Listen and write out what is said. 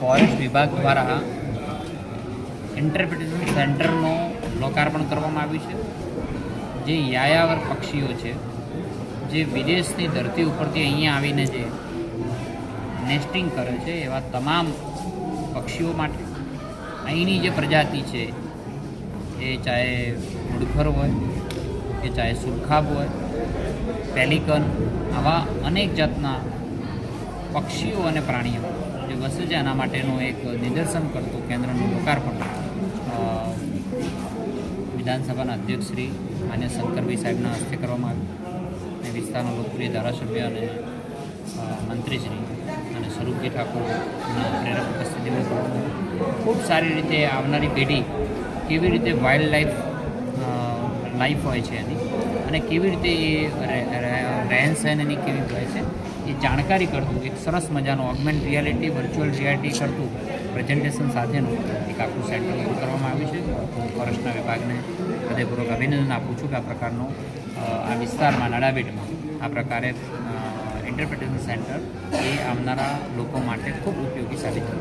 Forest વિભાગ દ્વારા interpretation સેન્ટરનું લોકાર્પણ કરવામાં આવ્યું છે. જે યાયાવર પક્ષીઓ છે, જે વિદેશની ધરતી ઉપરથી અહીંયા આવીને જે નેસ્ટિંગ કરે છે, એવા તમામ પક્ષીઓ માટે અહીંની જે પ્રજાતિ છે, એ ચાહે ઘુડખર હોય કે ચાહે સુરખાબ હોય પેલિકન આવા અનેક જાતના પક્ષીઓ અને પ્રાણીઓ, જે વસે છે એના માટેનું એક નિદર્શન કરતું કેન્દ્રનું લોકાર્પણ. વિધાનસભાના અધ્યક્ષ શ્રી માન્ય શંકરભાઈ સાહેબના હસ્તે કરવામાં આવ્યું. અને વિસ્તારના લોકપ્રિય ધારાસભ્ય અને મંત્રીશ્રી અને સ્વરૂપજી ઠાકોરના પ્રેરક ઉપસ્થિતિમાં ખૂબ સારી રીતે આવનારી પેઢી કેવી રીતે વાઇલ્ડ લાઈફ લાઈફ હોય છે એની અને કેવી રીતે એ રહે- રહે- રહેન સહેન એની કેવી હોય છે એ જાણકારી કરતું, એક સરસ મજાનું ઓગમેન્ટ રિયાલિટી વર્ચ્યુઅલ રિયાલિટી કરતું પ્રેઝન્ટેશન સાથેનું એક આખું સેન્ટર ઊભું કરવામાં આવ્યું છે. હું ફોરેસ્ટના વિભાગને હૃદયપૂર્વક અભિનંદન આપું છું કે આ પ્રકારનું આ વિસ્તારમાં નડાબેટમાં આ પ્રકારે ઇન્ટરપ્રિટેશન સેન્ટર એ આવનારા લોકો માટે ખૂબ ઉપયોગી સાબિત થશે.